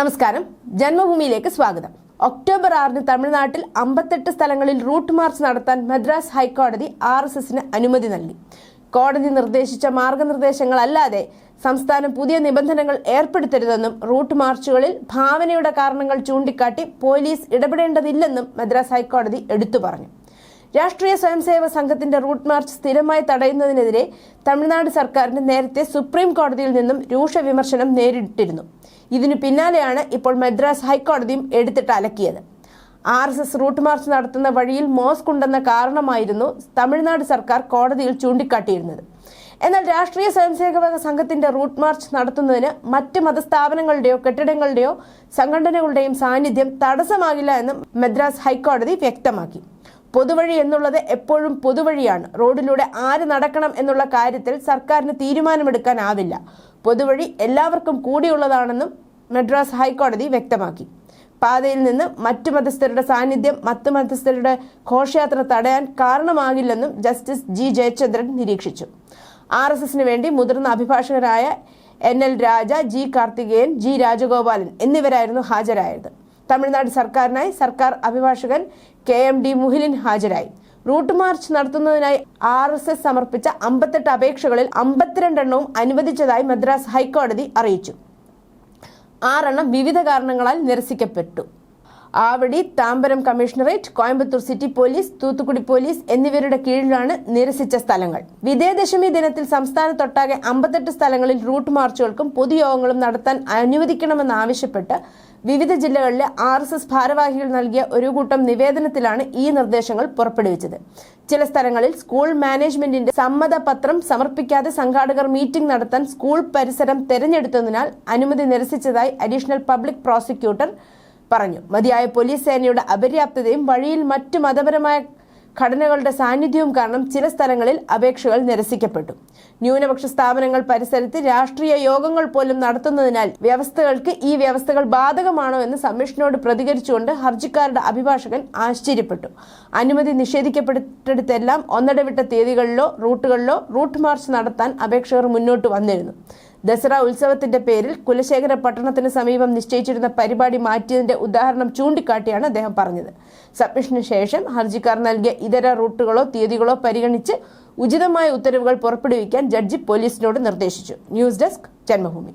നമസ്കാരം. ജന്മഭൂമിയിലേക്ക് സ്വാഗതം. ഒക്ടോബർ ആറിന് തമിഴ്നാട്ടിൽ അമ്പത്തെട്ട് സ്ഥലങ്ങളിൽ റൂട്ട് മാർച്ച് നടത്താൻ മദ്രാസ് ഹൈക്കോടതി ആർ എസ് എസിന് അനുമതി നൽകി. കോടതി നിർദ്ദേശിച്ച മാർഗനിർദ്ദേശങ്ങളല്ലാതെ സംസ്ഥാനം പുതിയ നിബന്ധനകൾ ഏർപ്പെടുത്തരുതെന്നും റൂട്ട് മാർച്ചുകളിൽ ഭാവനയുടെ കാരണങ്ങൾ ചൂണ്ടിക്കാട്ടി പോലീസ് ഇടപെടേണ്ടതില്ലെന്നും മദ്രാസ് ഹൈക്കോടതി എടുത്തു പറഞ്ഞു. രാഷ്ട്രീയ സ്വയംസേവ സംഘത്തിന്റെ റൂട്ട് മാർച്ച് സ്ഥിരമായി തടയുന്നതിനെതിരെ തമിഴ്നാട് സർക്കാരിന് നേരത്തെ സുപ്രീം കോടതിയിൽ നിന്നും രൂക്ഷ വിമർശനം നേരിട്ടിരുന്നു. ഇതിനു പിന്നാലെയാണ് ഇപ്പോൾ മദ്രാസ് ഹൈക്കോടതിയും എടുത്തിട്ട് അലക്കിയത്. R S S route march നടത്തുന്ന വഴിയിൽ മോസ്ക് ഉണ്ടെന്ന കാരണമായിരുന്നു തമിഴ്നാട് സർക്കാർ കോടതിയിൽ ചൂണ്ടിക്കാട്ടിയിരുന്നത്. എന്നാൽ രാഷ്ട്രീയ സ്വയംസേവക സംഘത്തിന്റെ റൂട്ട് മാർച്ച് നടത്തുന്നതിന് മറ്റ് മതസ്ഥാപനങ്ങളുടെയോ കെട്ടിടങ്ങളുടെയോ സംഘടനകളുടെയും സാന്നിധ്യം തടസ്സമാകില്ല എന്ന് മദ്രാസ് ഹൈക്കോടതി വ്യക്തമാക്കി. പൊതുവഴി എന്നുള്ളത് എപ്പോഴും പൊതുവഴിയാണ്. റോഡിലൂടെ ആര് നടക്കണം എന്നുള്ള കാര്യത്തിൽ സർക്കാരിന് തീരുമാനമെടുക്കാനാവില്ല. പൊതുവഴി എല്ലാവർക്കും കൂടിയുള്ളതാണെന്നും മദ്രാസ് ഹൈക്കോടതി വ്യക്തമാക്കി. പാതയിൽ നിന്ന് മറ്റു മതസ്ഥരുടെ സാന്നിധ്യം മറ്റു മതസ്ഥരുടെ ഘോഷയാത്ര തടയാൻ കാരണമാകില്ലെന്നും ജസ്റ്റിസ് ജി ജയചന്ദ്രൻ നിരീക്ഷിച്ചു. ആർ എസ് എസിന് വേണ്ടി മുതിർന്ന അഭിഭാഷകരായ N L Raja G Karthikeyan G Rajagopalan എന്നിവരായിരുന്നു ഹാജരായത്. തമിഴ്നാട് സർക്കാരിനായി സർക്കാർ അഭിഭാഷകൻ കെ എം ഡി മുഹിലിൻ ഹാജരായി. റൂട്ട് മാർച്ച് നടത്തുന്നതിനായി ആർ എസ് എസ് സമർപ്പിച്ച അമ്പത്തെട്ട് അപേക്ഷകളിൽ അമ്പത്തിരണ്ടെണ്ണവും അനുവദിച്ചതായി മദ്രാസ് ഹൈക്കോടതി അറിയിച്ചു. ആറെണ്ണം വിവിധ കാരണങ്ങളാൽ നിരസിക്കപ്പെട്ടു. Avadi Tambaram commissionerate Coimbatore city police Thoothukudi police എന്നിവരുടെ കീഴിലാണ് നിരസിച്ച സ്ഥലങ്ങൾ. വിജയദശമി ദിനത്തിൽ സംസ്ഥാനത്തൊട്ടാകെ അമ്പത്തെട്ട് സ്ഥലങ്ങളിൽ റൂട്ട് മാർച്ചുകൾക്കും പൊതുയോഗങ്ങളും നടത്താൻ അനുവദിക്കണമെന്നാവശ്യപ്പെട്ട് വിവിധ ജില്ലകളിലെ ആർ എസ് എസ് ഭാരവാഹികൾ നൽകിയ ഒരു കൂട്ടം നിവേദനത്തിലാണ് ഈ നിർദ്ദേശങ്ങൾ പുറപ്പെടുവിച്ചത്. ചില സ്ഥലങ്ങളിൽ സ്കൂൾ മാനേജ്മെന്റിന്റെ സമ്മതപത്രം സമർപ്പിക്കാതെ സംഘാടകർ മീറ്റിംഗ് നടത്താൻ സ്കൂൾ പരിസരം തെരഞ്ഞെടുത്തതിനാൽ അനുമതി നിരസിച്ചതായി അഡീഷണൽ പബ്ലിക് പ്രോസിക്യൂട്ടർ പറഞ്ഞു. മതിയായ പോലീസ് സേനയുടെ അപര്യാപ്തതയും വഴിയിൽ മറ്റു മതപരമായ ഘടനകളുടെ സാന്നിധ്യവും കാരണം ചില സ്ഥലങ്ങളിൽ അപേക്ഷകൾ നിരസിക്കപ്പെട്ടു. ന്യൂനപക്ഷ സ്ഥാപനങ്ങൾ പരിസരത്ത് രാഷ്ട്രീയ യോഗങ്ങൾ പോലും നടത്തുന്നതിനാൽ വ്യവസ്ഥകൾക്ക് ഈ വ്യവസ്ഥകൾ ബാധകമാണോ എന്ന് സമ്മീഷനോട് പ്രതികരിച്ചുകൊണ്ട് ഹർജിക്കാരുടെ അഭിഭാഷകൻ ആശ്ചര്യപ്പെട്ടു. അനുമതി നിഷേധിക്കപ്പെട്ടിടത്തെല്ലാം ഒന്നിടവിട്ട തീയതികളിലോ റൂട്ടുകളിലോ റൂട്ട് മാർച്ച് നടത്താൻ അപേക്ഷകർ മുന്നോട്ട് വന്നിരുന്നു. ദസറ ഉത്സവത്തിന്റെ പേരിൽ കുലശേഖര പട്ടണത്തിന് സമീപം നിശ്ചയിച്ചിരുന്ന പരിപാടി മാറ്റിയതിന്റെ ഉദാഹരണം ചൂണ്ടിക്കാട്ടിയാണ് അദ്ദേഹം പറഞ്ഞത്. സബ്മിഷന് ശേഷം ഹർജിക്കാർ നൽകിയ ഇതര റൂട്ടുകളോ തീയതികളോ പരിഗണിച്ച് ഉചിതമായ ഉത്തരവുകൾ പുറപ്പെടുവിക്കാൻ ജഡ്ജി പോലീസിനോട് നിർദ്ദേശിച്ചു. News desk Janmabhumi.